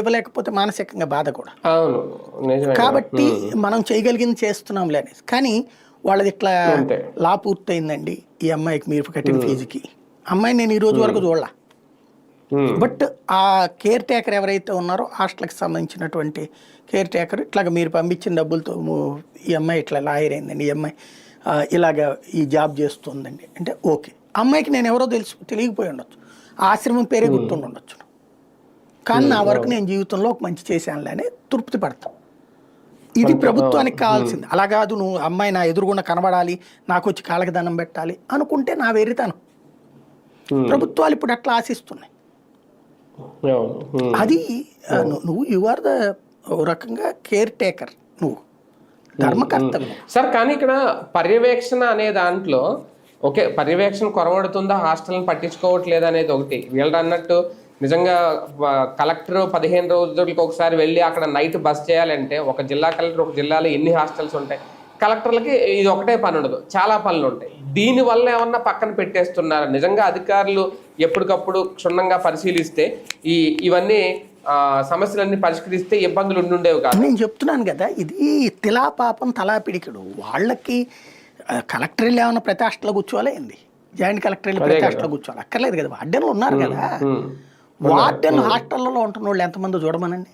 ఇవ్వలేకపోతే మానసికంగా బాధ కూడా. అవును కాబట్టి మనం చేయగలిగింది చేస్తున్నాంలే కానీ వాళ్ళది ఇట్లా. లా పూర్తయిందండి ఈ అమ్మాయికి మీరు కట్టిన ఫీజుకి. అమ్మాయి నేను ఈ రోజు వరకు చూడలా. బట్ ఆ కేర్ టేకర్ ఎవరైతే ఉన్నారో హాస్టల్కి సంబంధించినటువంటి కేర్ టేకర్ ఇట్లాగ మీరు పంపించిన డబ్బులతో ఈ అమ్మాయి ఇట్లా లాయర్ అయిందండి. ఈ అమ్మాయి ఇలాగ ఈ జాబ్ చేస్తుందండి. అంటే ఓకే. అమ్మాయికి నేను ఎవరో తెలుసు తెలియకపోయి ఉండొచ్చు. ఆశ్రమం పేరే గుర్తుండి ఉండొచ్చు. కానీ నా వరకు నేను జీవితంలో ఒక మంచి చేశానులే అని తృప్తి పడతాం. ఇది ప్రభుత్వానికి కావాల్సింది. అలా కాదు నువ్వు అమ్మాయి నా ఎదురుగుండా కనబడాలి నాకు వచ్చి కాళ్ళకి దండం పెట్టాలి అనుకుంటే నా వెర్రితనం ఉమ్, ప్రభుత్వాలు ఇప్పుడు అట్లా ఆశిస్తున్నాయి. అది నువ్వు యు ఆర్ ద రకంగా కేర్ టేకర్ నువ్వు. ధర్మకర్తవి. సార్ కానీ ఇక్కడ పర్యవేక్షణ అనే దాంట్లో ఓకే పర్యవేక్షణ కొరవడుతుందా? హాస్టల్ని పట్టించుకోవట్లేదు అనేది ఒకటి. వీళ్ళు అన్నట్టు నిజంగా కలెక్టర్ పదిహేను రోజులకు ఒకసారి వెళ్ళి అక్కడ నైట్ బస్ చేయాలంటే ఒక జిల్లా కలెక్టర్ ఒక జిల్లాలో ఎన్ని హాస్టల్స్ ఉంటాయి? కలెక్టర్లకి ఇది ఒకటే పని ఉండదు. చాలా పనులు ఉంటాయి. దీని వల్ల ఏమన్నా పక్కన పెట్టేస్తున్నారు? నిజంగా అధికారులు ఎప్పటికప్పుడు క్షుణ్ణంగా పరిశీలిస్తే ఈ ఇవన్నీ సమస్యలన్నీ పరిష్కరిస్తే ఇబ్బందులు ఉండుండేవి కాదు. నేను చెప్తున్నాను కదా ఇది తిలా పాపం తలా పిడికిడు. వాళ్ళకి కలెక్టర్ వెళ్ళి ఏమన్నా ప్రతి హాస్టల్లో కూర్చోవాలా జాయింట్ కలెక్టర్ వెళ్ళి ప్రతి హాస్టల్లో కూర్చోవాలి? అక్కర్లేదు కదా. వార్డెన్లు ఉన్నారు కదా. వార్డెన్ హాస్టల్లో ఉంటున్న వాళ్ళు ఎంతమంది చూడమనండి?